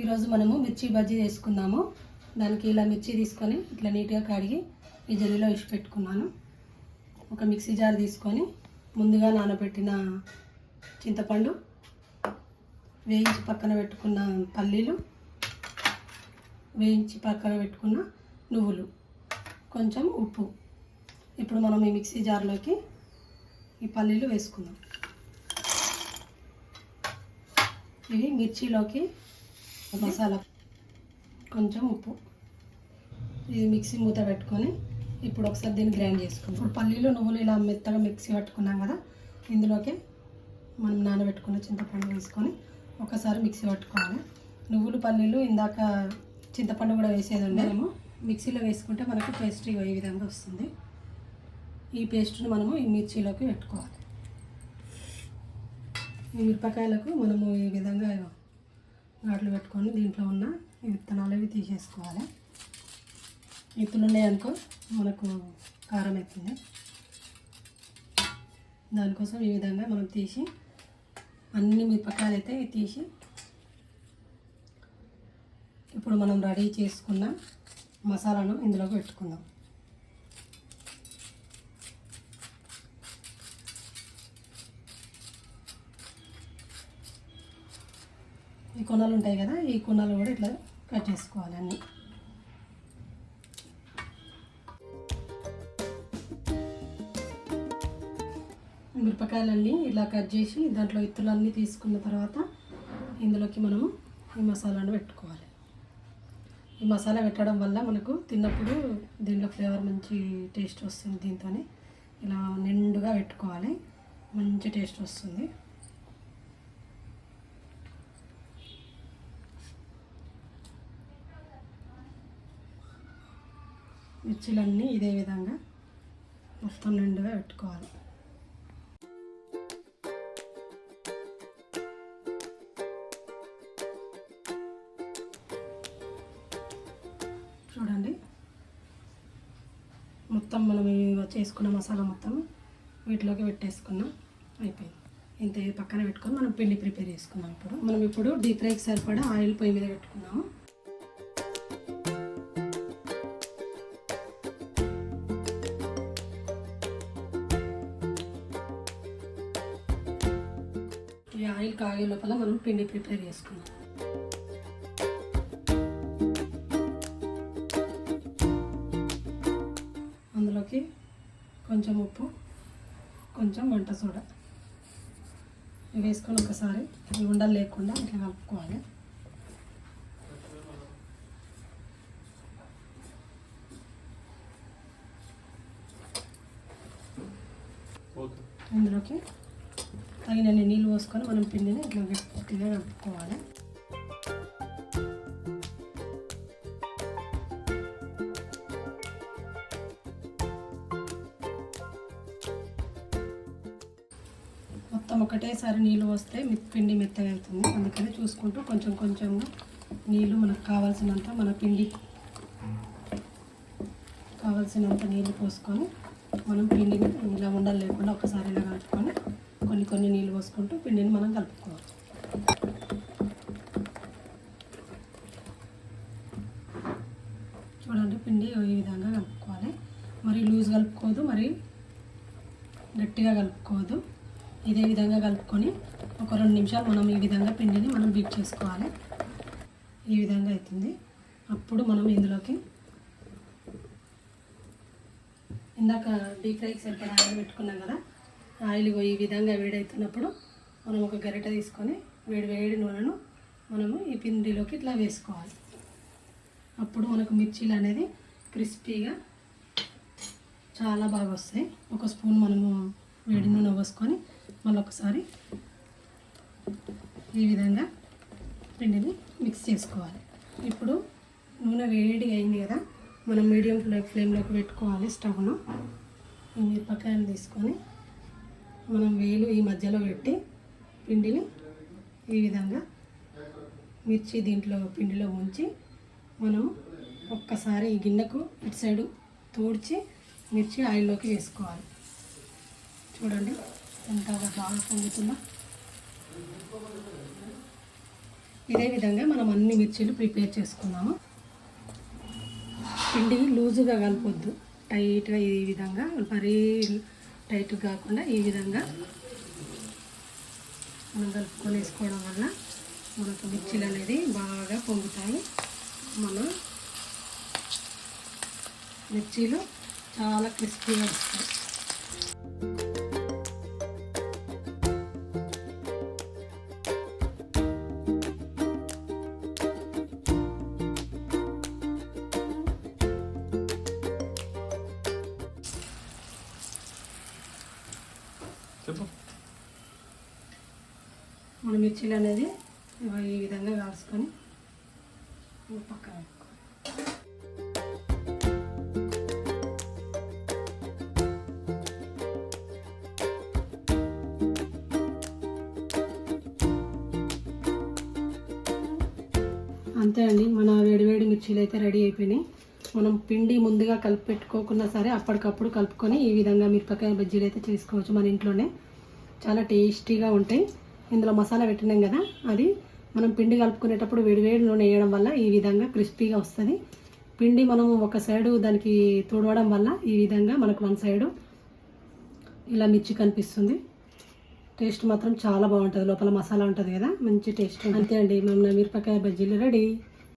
ఈరోజు మనము మిర్చి బజ్జీ చేసుకుందాము. దానికి ఇలా మిర్చి తీసుకొని ఇట్లా నీట్గా కడిగి ఈ జల్లీలో ఇచ్చి పెట్టుకున్నాను. ఒక మిక్సీ జార్ తీసుకొని ముందుగా నానబెట్టిన చింతపండు వేయించి పక్కన పెట్టుకున్న పల్లీలు వేయించి పక్కన పెట్టుకున్న నువ్వులు కొంచెం ఉప్పు. ఇప్పుడు మనం ఈ మిక్సీ జార్లోకి ఈ పల్లీలు వేసుకుందాం. ఇవి మిర్చిలోకి మసాలా కొంచెం ఉప్పు. ఇది మిక్సీ మూత పెట్టుకొని ఇప్పుడు ఒకసారి దీన్ని గ్రైండ్ చేసుకుందాం. ఇప్పుడు పల్లీలు నువ్వులు ఇలా మెత్తగా మిక్సీ పట్టుకున్నాం కదా ఇందులోకి మనం నానబెట్టుకున్న చింతపండు వేసుకొని ఒకసారి మిక్సీ పట్టుకోవాలి. నువ్వులు పల్లీలు ఇందాక చింతపండు కూడా వేసేది ఉండే మనము మిక్సీలో వేసుకుంటే మనకు పేస్ట్ ఈ విధంగా వస్తుంది. ఈ పేస్ట్ని మనము ఈ మిర్చిలోకి పెట్టుకోవాలి. ఈ మిరపకాయలకు మనము ఈ విధంగా ఘాట్లు పెట్టుకొని దీంట్లో ఉన్న ఈ విత్తనాలు అవి తీసేసుకోవాలి. ఇత్తులు ఉన్నాయనుకో మనకు కారం అవుతుంది దానికోసం ఈ విధంగా మనం తీసి అన్ని మిరపకాయలు అయితే తీసి ఇప్పుడు మనం రెడీ చేసుకున్న మసాలాను ఇందులోకి పెట్టుకుందాం. ఈ కొనలు ఉంటాయి కదా ఈ కొనలు కూడా ఇట్లా కట్ చేసుకోవాలి అన్నీ. మిరపకాయలన్నీ ఇలా కట్ చేసి దాంట్లో ఇత్తులన్నీ తీసుకున్న తర్వాత ఇందులోకి మనము ఈ మసాలాను పెట్టుకోవాలి. ఈ మసాలా పెట్టడం వల్ల మనకు తిన్నప్పుడు దీంట్లో ఫ్లేవర్ మంచి టేస్ట్ వస్తుంది దీంతో ఇలా నిండుగా పెట్టుకోవాలి మంచి టేస్ట్ వస్తుంది. మిర్చిలన్నీ ఇదే విధంగా మొత్తం నిండుగా పెట్టుకోవాలి. చూడండి. మొత్తం మనం చేసుకున్న మసాలా మొత్తం వీటిలోకి పెట్టేసుకున్నాం. అయిపోయింది. ఇంత పక్కన పెట్టుకొని మనం పిండి ప్రిపేర్ చేసుకున్నాం ఇప్పుడు. మనం ఇప్పుడు డీప్ ఫ్రైకి సరిపడా ఆయిల్ పొయ్యి మీద పెట్టుకున్నాము. ఈ ఆయిల్ కాగే లోపల మనం పిండి ప్రిపేర్ చేసుకున్నాం అందులోకి కొంచెం ఉప్పు కొంచెం వంట సోడా. వేసుకొని ఒకసారి ఉండలు లేకుండా ఇట్లా కలుపుకోవాలి. ఇందులోకి తగినన్ని నీళ్ళు పోసుకొని మనం పిండిని ఇట్లా గట్టిగా కలుపుకోవాలి. మొత్తం ఒకటేసారి నీళ్ళు వస్తే మిత్ పిండి మెత్తగా అవుతుంది. అందుకని చూసుకుంటూ కొంచెం కొంచెం నీళ్ళు మనకు కావాల్సినంత మన పిండి కావాల్సినంత నీళ్ళు పోసుకొని మనం పిండిని ఇలా ఉండలు లేకుండా ఒకసారి ఇలా కలుపుకొని కొన్ని కొన్ని నీళ్ళు పోసుకుంటూ పిండిని మనం కలుపుకోవాలి. చూడండి పిండి ఈ విధంగా కలుపుకోవాలి. మరి లూజ్ కలుపుకోదు మరి గట్టిగా కలుపుకోవద్దు ఇదే విధంగా కలుపుకొని ఒక రెండు నిమిషాలు మనం ఈ విధంగా పిండిని మనం బీట్ చేసుకోవాలి. ఈ విధంగా అవుతుంది అప్పుడు మనం ఇందులోకి ఇందాక డీప్ ఫ్రైకి సరిపడా ఆయిల్ పెట్టుకున్నాం కదా ఆయిల్ ఈ విధంగా వేడవుతున్నప్పుడు మనం ఒక గరిటె తీసుకొని వేడి వేడి నూనెను మనము ఈ పిండిలోకి ఇట్లా వేసుకోవాలి. అప్పుడు మనకు మిర్చీలు అనేది క్రిస్పీగా చాలా బాగా వస్తాయి. ఒక స్పూన్ మనము వేడి నూనె పోసుకొని మళ్ళీ ఒకసారి ఈ విధంగా పిండిని మిక్స్ చేసుకోవాలి. ఇప్పుడు నూనె వేడి అయింది కదా మనం మీడియం ఫ్లే ఫ్లేమ్లోకి పెట్టుకోవాలి స్టవ్ను. ఈ మిరపకాయలు తీసుకొని మనం వేలు ఈ మధ్యలో పెట్టి పిండిని ఈ విధంగా మిర్చి దీంట్లో పిండిలో ఉంచి మనం ఒక్కసారి ఈ గిన్నెకు ఇటు సైడు తోడ్చి మిర్చి ఆయిల్లోకి వేసుకోవాలి. చూడండి ఎంత బాగా పొంగుతుందో ఇదే విధంగా మనం అన్ని మిర్చీలు ప్రిపేర్ చేసుకున్నాము. పిండి లూజుగా కలపొద్దు. టైట్గా ఈ విధంగా మరీ టైట్ కాకుండా ఈ విధంగా మనం కలుపుకొని వేసుకోవడం వల్ల మనకు మిర్చీలు అనేది బాగా పొంగుతాయి. మన మిర్చీలు చాలా క్రిస్పీగా వస్తాయి. మన మిర్చీలు అనేది ఈ విధంగా కాల్చుకొని పక్కన అంతే అండి మన వేడివేడి మిర్చీలు అయితే రెడీ అయిపోయినాయి. మనం పిండి ముందుగా కలిపి పెట్టుకోకున్నా సరే అప్పటికప్పుడు కలుపుకొని ఈ విధంగా మిరపకాయ బజ్జీలు అయితే చేసుకోవచ్చు మన ఇంట్లోనే. చాలా టేస్టీగా ఉంటాయి. ఇందులో మసాలా పెట్టినాం కదా అది మనం పిండి కలుపుకునేటప్పుడు వేడివేడి నూనె వేయడం వల్ల ఈ విధంగా క్రిస్పీగా వస్తుంది. పిండి మనం ఒక సైడు దానికి తుడవడం వల్ల ఈ విధంగా మనకు వన్ సైడు ఇలా మిర్చి కనిపిస్తుంది. టేస్ట్ మాత్రం చాలా బాగుంటుంది. లోపల మసాలా ఉంటుంది కదా మంచి టేస్ట్ అంతే అండి మన మిరపకాయ బజ్జీలు రెడీ.